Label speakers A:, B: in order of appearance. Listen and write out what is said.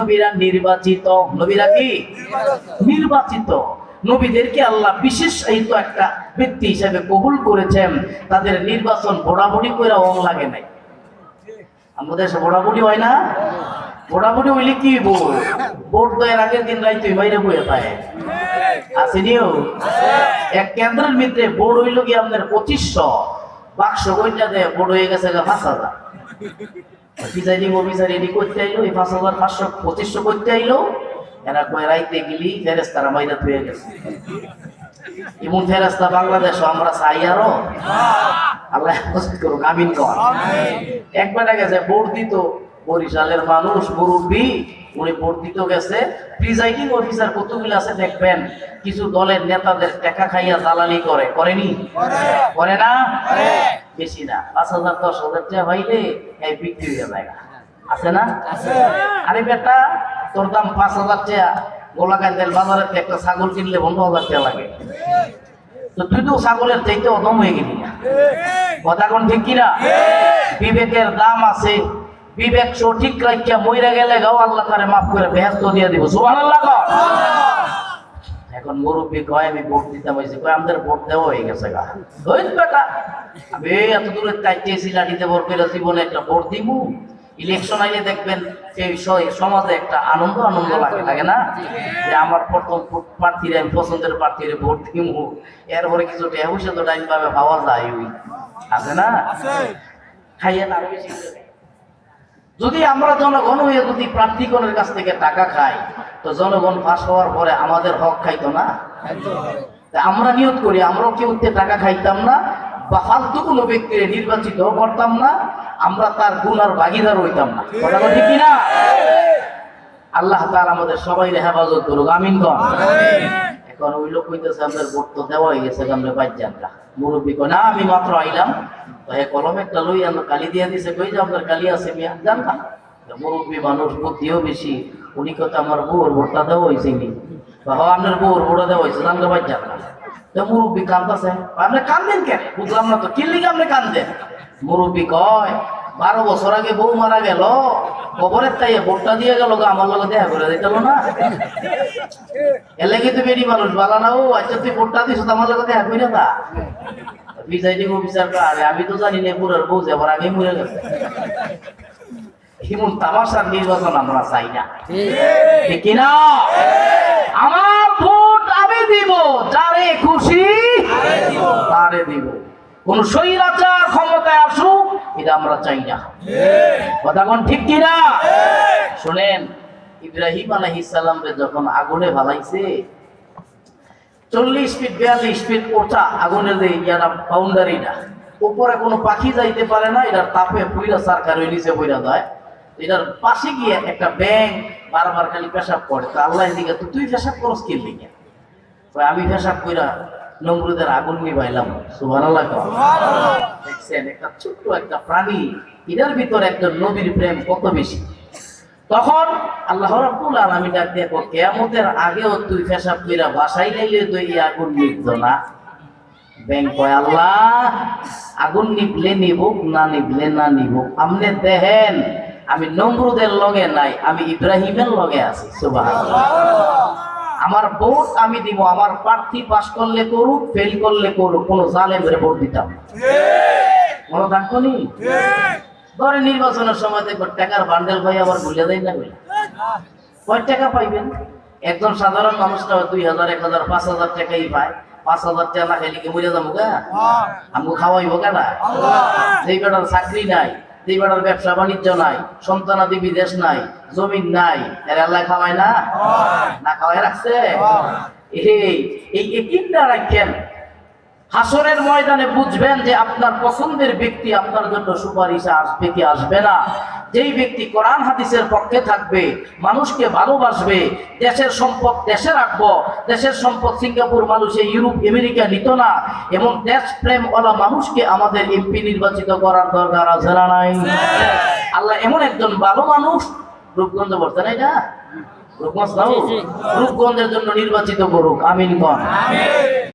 A: নবীরা নির্বাচিত। নবীরা কি? নির্বাচিত। নবীদেরকে আল্লাহ বিশেষ একটা ব্যক্তি হিসেবে কবুল করেছেন। তাদের নির্বাচন ভোড়াভুড়ি করে অং লাগে নাই। আমাদের হয় না? হইলে কি দেওয়ার আগের দিন বাইরে বয়ে এক কেন্দ্রের হইল কি পঁচিশশো। বাক্স বইটা দেয়, ভোট হয়ে গেছে অফিসার এডি করতে আইলো এই পাঁচ হাজার পাঁচশো পঁচিশশো করতে আইলো। এরা কয় রাইতে গেলি ফেরেস্তারা থুয়ে গেছে। এমন ফেরেস্তা বাংলাদেশ আমরা চাই আরও। আল্লাহ করুক আমিন কর। একবার গেছে ভোট দিত বরিশালের মানুষ মুরব্বী উনি ভোট দিতে গেছে। প্রিজাইডিং অফিসার কতগুলো আছে দেখবেন কিছু দলের নেতাদের টাকা খাইয়া দালালি করে করেনি? করে। না? বেশি না। পাঁচ হাজার দশ হাজার টাকা পাইলে এই বিক্রি হয়ে যায় আছে না? আরে বেটা তোর দাম পাঁচ হাজার টাকা। গোলাকান্দের বাজারে একটা ছাগল কিনলে পনেরো হাজার টাকা লাগে। তো তুই তো ছাগলের চাইতে অদম হয়ে গেলি না। কথা কোন ঠিক কিনা? বিবেকের দাম আছে। বিবেক সঠিক রাখিয়া মইরা গেলে গাও আল্লাহ তারে মাফ করে বেহেস্ত দিয়ে দিব। সুবহানাল্লাহ এখন মুরব্বী কয় আমি ভোট দিতে হয়েছে কয় আমাদের ভোট দেওয়া হয়ে গেছে গা। বেটা আমি এত দূরে চাইতেছি লাঠিতে ভোট করে জীবনে একটা ভোট দিব ইলেকশন আইলে দেখবেন স- সমাজে একটা আনন্দ আনন্দ লাগে লাগে না? যে আমার প্রথম প্রার্থীর আমি পছন্দের প্রার্থীর ভোট দিব এরপরে কিছু পয়সা তো টাইম পাবে পাওয়া যায় ওই। আছে না? খাইয়ে না। যদি আমরা জনগণ হয়ে যদি প্রার্থীগণের কাছ থেকে টাকা খাই তো জনগণ ফাঁস হওয়ার পরে আমাদের হক খাইতো না? আমরা নিয়োগ করি আমরাও কেউ টাকা খাইতাম না? বা ফালতু কোনো ব্যক্তির নির্বাচিত করতাম না আমরা তার গুণ আর ভাগিদার হইতাম না। কথা কি না আল্লাহ তাআলা আমাদের সবাই হেফাজত করুক আমিন কন? এখন ওই লোক কইতেছে আমাদের ভোট তো দেওয়া হয়ে গেছে আমরা বাজ্যানরা মুরব্বী কয়, না, আমি মাত্র আইলাম। হে কলম একটা লই আমরা কালি দিয়ে দিছে, কই যে আপনার কালি আছে, মিয়া জানতাম তো মুরব্বী মানুষ বুদ্ধিও বেশি, উনি কত আমার বউর ভোটটা দেওয়া হয়েছে নি। বা আপনার বউর ভোটটা দেওয়া হয়েছে জানলে বাজ্যান তো মুরব্বী কান্দাছে, আপনি কান্দেন কেন? বুঝলাম না তো, কি লিগে আপনি কান্দেন? মুরব্বী কয় বারো বছর আগে বউ মারা গেল, কবরের তাই ভোটটা দিয়ে গেল আমার লগে দেখা করে দিতে না। এলে কিন্তু বেরি মানুষ? বালা না ও আচ্ছা তুই ভোটটা দিস আমার লগে দেখা করি না তা প্রিসাইডিং অফিসার আরে আমি তো জানি না পুরার বউ যাবার আগে মরে গেছে। এমন তামাশার নির্বাচন আমরা চাই না। ঠিক কিনা? আমার ভোট আমি দিব, যারে খুশি তারে দিব। কোন স্বৈরাচার ক্ষমতায় আসুক এটা আমরা চাই না। কথা কোন ঠিক কিনা? শুনেন ইব্রাহিম আলাইহিস সালামকে যখন আগুনে ভালাইছে চল্লিশ ফিট বিয়াল্লিশ ফিট ওঠা আগুনের যে ইয়ারা বাউন্ডারিটা উপরে কোনো পাখি যাইতে পারে না এটার তাপে পুইরা সরকার ওই নিচে বইরা দেয় এটার পাশে গিয়ে একটা ব্যাং বারবার খালি পেশাব করে। তা আল্লাহ দিকে তো তুই পেশাব করস কি কয়, আমি পেশাব কইরা নমরুদের আগুন নিবাইলাম সুবহানাল্লাহ। দেখছেন একটা ছোট্ট একটা প্রাণী এটার ভিতরে একজন নবীর প্রেম কত বেশি? তখন আল্লাহ রাব্বুল আলামিন ডাক দিয়ে কয়, কিয়ামতের আগেও তুই পেশাব কইরা বাসাই লাইলে তুই এই আগুন নিভতো না? ব্যাং কয় আল্লাহ আগুন নিবলে নিবুক না নিবলে না নিবুক? আমনে দেখেন আমি নমরুদের লগে নাই আমি ইব্রাহিমের লগে আছি সুবহানাল্লাহ। আমার ভোট আমি দিব আমার প্রার্থী পাস করলে করুক ফেল করলে করুক কোনো জালেমের ভোট দিতাম না। মনে থাকবনি ধরে নির্বাচনের সময় দেখব টাকার বান্ডেল ভাই আবার ভুলে দেয় না কয় টাকা পাইবেন? একজন সাধারণ মানুষটা দুই হাজার এক হাজার পাঁচ হাজার টাকাই পায়। পাঁচ হাজার টাকা না খাইলে কি মরে যাব গা? আমগো খাওয়াইবো কেনা যেই বেটার চাকরি নাই যেই বেটার ব্যবসা বাণিজ্য নাই সন্তানাদি বিদেশ নাই জমিন নাই। এর আল্লাহ খাওয়ায় না? না খাওয়াই রাখছে? এই এই একিনটা রাখেন হাসরের ময়দানে বুঝবেন যে আপনার পছন্দের ব্যক্তি আপনার জন্য সুপারিশে আসবে কি আসবে না। যেই ব্যক্তি কোরআন হাদিসের পক্ষে থাকবে মানুষকে ভালোবাসবে দেশের সম্পদ দেশে রাখব দেশের সম্পদ সিঙ্গাপুর মানুষে ইউরোপ আমেরিকা নিত না এবং দেশ প্রেম ওলা মানুষকে আমাদের এমপি নির্বাচিত করার দরকার আছে না নাই? আল্লাহ এমন একজন ভালো মানুষ রূপগঞ্জ বলতে না? এটা রূপগঞ্জ রূপগঞ্জের জন্য নির্বাচিত করুক। আমিন গণ